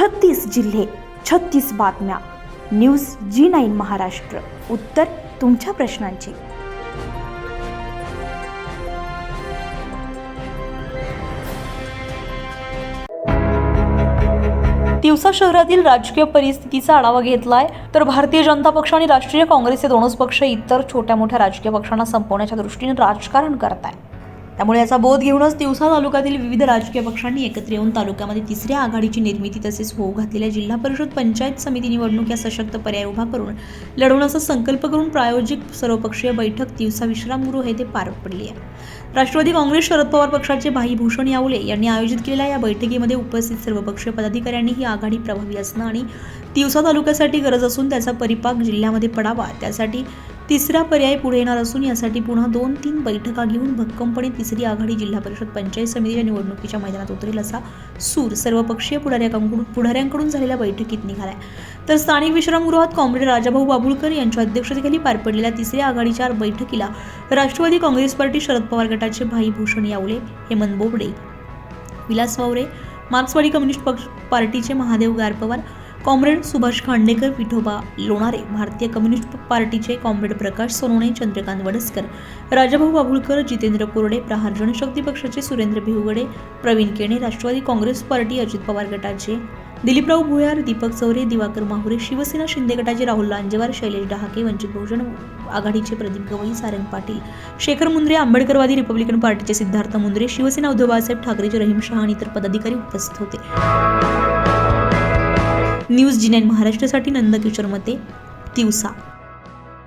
छत्तीस जिल्हे छत्तीस बातम्या. News Zee nine Maharashtra. उत्तर तुमच्या प्रश्नांची. दिवसा शहरातील राजकीय परिस्थितीचा आढावा घेतलाय. तर भारतीय जनता पक्ष आणि राष्ट्रीय काँग्रेस हे दोनच पक्ष इतर छोट्या मोठ्या राजकीय पक्षांना संपवण्याच्या दृष्टीने राजकारण करत आहे त्यामुळे याचा बोध घेऊनच तिवसा तालुक्यातील विविध राजकीय पक्षांनी एकत्र येऊन तालुक्यामध्ये तिसऱ्या आघाडीची निर्मिती तसेच होऊ घातलेल्या जिल्हा परिषद पंचायत समिती निवडणूक या सशक्त पर्याय उभा करून लढवण्याचा संकल्प करून प्रायोजिक सर्वपक्षीय बैठक तिवसा विश्रामगृह येथे पार पडली आहे. राष्ट्रवादी काँग्रेस शरद पवार पक्षाचे भाई भूषण यावले यांनी आयोजित केलेल्या या बैठकीमध्ये उपस्थित सर्वपक्षीय पदाधिकाऱ्यांनी ही आघाडी प्रभावी असणं आणि तिवसा तालुक्यासाठी गरज असून त्याचा परिपाक जिल्ह्यामध्ये पडावा त्यासाठी तिसरा पर्याय पुढे येणार असून यासाठी पुन्हा दोन तीन बैठका घेऊन भक्कमपणे तिसरी आघाडी जिल्हा परिषद पंचायत समितीच्या निवडणुकीच्या मैदानात उतरेल असा सूर सर्वपक्षीय पुढाऱ्याकडून पुढाऱ्यांकडून झालेल्या बैठकीत निघालाय. तर स्थानिक विश्रामगृहात कॉम्रेड राजाभाऊ बाबुळकर यांच्या अध्यक्षतेखाली पार पडलेल्या तिसऱ्या आघाडीच्या बैठकीला राष्ट्रवादी काँग्रेस पार्टी शरद पवार गटाचे भाई भूषण यावले हेमंत बोबडे विलास वावरे मार्क्सवादी कम्युनिस्ट पक्ष पार्टीचे महादेव गारपवार कॉम्रेड सुभाष खांडेकर विठोबा लोणारे भारतीय कम्युनिस्ट पार्टीचे कॉम्रेड प्रकाश सोनवणे चंद्रकांत वडसकर राजाभाऊ बाभुळकर जितेंद्र कोरडे प्रहार जनशक्ती पक्षाचे सुरेंद्र भिवगडे प्रवीण केणे राष्ट्रवादी काँग्रेस पार्टी अजित पवार गटाचे दिलीपराव भुयार दीपक चौरे दिवाकर माहुरे शिवसेना शिंदे गटाचे राहुल लांजेवार शैलेश डहाके वंचित बहुजन आघाडीचे प्रदीप गवई सारंग पाटील शेखर मुंद्रे आंबेडकरवादी रिपब्लिकन पार्टीचे सिद्धार्थ मुंद्रे शिवसेना उद्धव बाळासाहेब ठाकरेचे रहीम शहा आणि इतर पदाधिकारी उपस्थित होते. न्यूज जी नाईन महाराष्ट्रासाठी नंदकिशोर मते तिवसा